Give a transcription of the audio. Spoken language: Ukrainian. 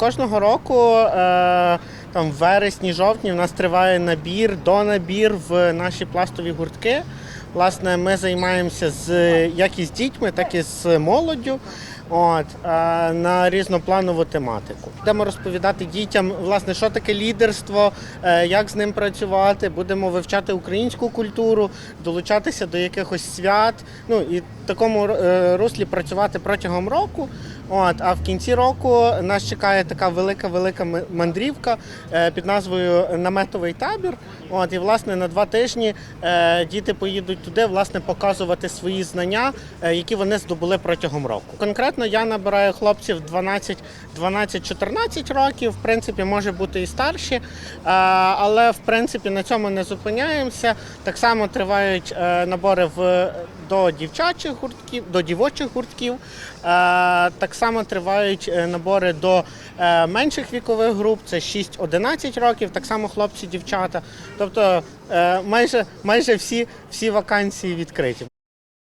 Кожного року, е, там в вересні, жовтні, в нас триває набір, донабір в наші пластові гуртки. Власне, ми займаємося з як із дітьми, так і з молоддю. От е, на різнопланову тематику. Будемо розповідати дітям, власне, що таке лідерство, е, як з ним працювати. Будемо вивчати українську культуру, долучатися до якихось свят. Ну і в такому руслі працювати протягом року. От, а в кінці року нас чекає така велика велика мандрівка е, під назвою Наметовий табір. От і власне на два тижні е, діти поїдуть туди, власне, показувати свої знання, е, які вони здобули протягом року. Конкретно я набираю хлопців 12 12-14 років. В принципі, може бути і старші, але в принципі на цьому не зупиняємося. Так само тривають набори в до дівчачих гуртків, до дівочих гуртків. Так само тривають е, набори до е, менших вікових груп, це 6-11 років, так само хлопці, дівчата. Тобто е, майже, майже всі, всі вакансії відкриті.